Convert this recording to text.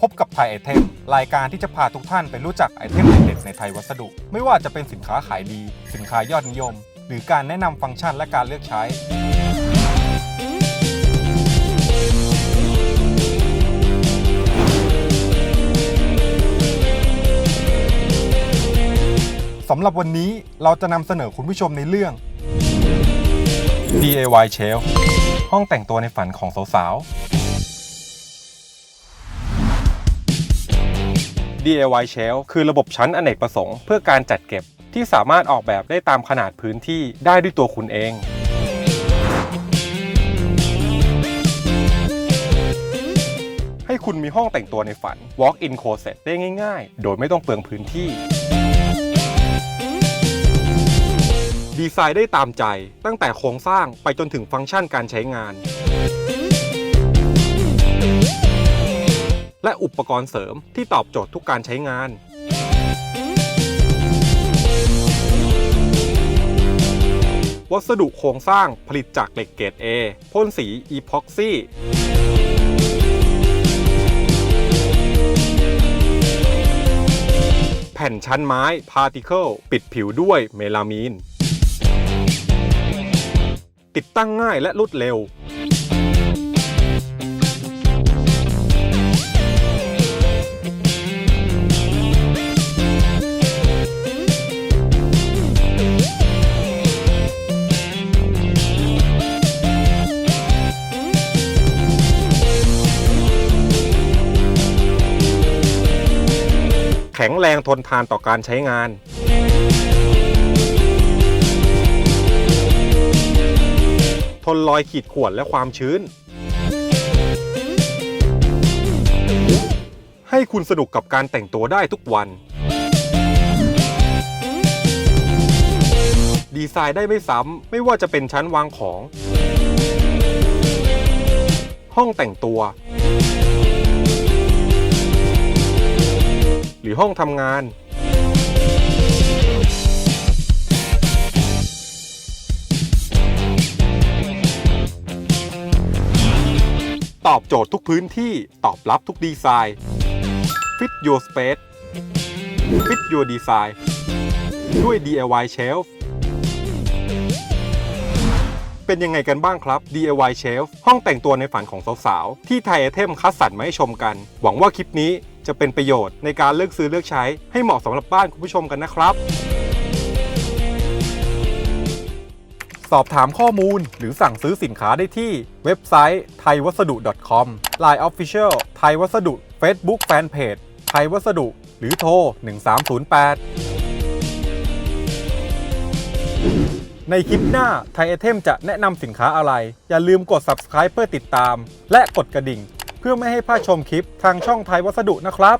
พบกับไทยไอเทมรายการที่จะพาทุกท่านไปรู้จักไอเทมเด็ดๆในไทยวัสดุ ไม่ว่าจะเป็นสินค้าขายดี สินค้ายอดนิยม หรือการแนะนำฟังก์ชันและการเลือกใช้สำหรับวันนี้เราจะนำเสนอคุณผู้ชมในเรื่อง DIY Shelf ห้องแต่งตัวในฝันของสาวๆ DIY Shelf คือระบบชั้นอเนกประสงค์เพื่อการจัดเก็บที่สามารถออกแบบได้ตามขนาดพื้นที่ได้ด้วยตัวคุณเองให้คุณมีห้องแต่งตัวในฝัน Walk-in Closet ได้ง่าย ๆ โดยไม่ต้องเปลืองพื้นที่ ดีไซน์ได้ตามใจตั้งแต่โครงสร้างไปจนถึงฟังก์ชันการใช้งาน และอุปกรณ์เสริมที่ตอบโจทย์ทุกการใช้งานวัสดุโครงสร้างผลิตจากเหล็กเกรด A พ่นสีอีพ็อกซี่ แผ่นชั้นไม้พาร์ติเคิลปิดผิวด้วยเมลามีน ติดตั้งง่ายและรวดเร็ว แข็งแรงทนทานต่อการใช้งาน ทนรอยขีดข่วนและความชื้น ให้คุณสนุกกับการแต่งตัวได้ทุกวัน ดีไซน์ได้ไม่ซ้ำ ไม่ว่าจะเป็นชั้นวางของ ห้องแต่งตัว รือห้องทำงาน ตอบโจทย์ทุกพื้นที่ตอบรับทุกดีไซน์ Fit your space Fit your design ด้วย DIY Shelf เป็นยังไงกันบ้างครับ DIY Shelf ห้องแต่งตัวในฝันของสาวๆ ที่ไทยไอเทมคัดสรรมาให้ชมกัน หวังว่าคลิปนี้ จะเป็นประโยชน์ในการเลือกซื้อเลือกใช้ให้เหมาะสำหรับบ้านคุณผู้ชมกันนะครับ สอบถามข้อมูลหรือสั่งซื้อสินค้าได้ที่เว็บไซต์ thaiwassadu.com Line Official ไทยวัสดุ Facebook Fanpage ไทยวัสดุ หรือโทร 1308ในคลิปหน้าไทยไอเทมจะแนะนำสินค้าอะไร อย่าลืมกด subscribe เพื่อติดตาม และกดกระดิ่ง พื่อไม่ให้พลาดชมคลิปทางช่องไทยวัสดุนะครับ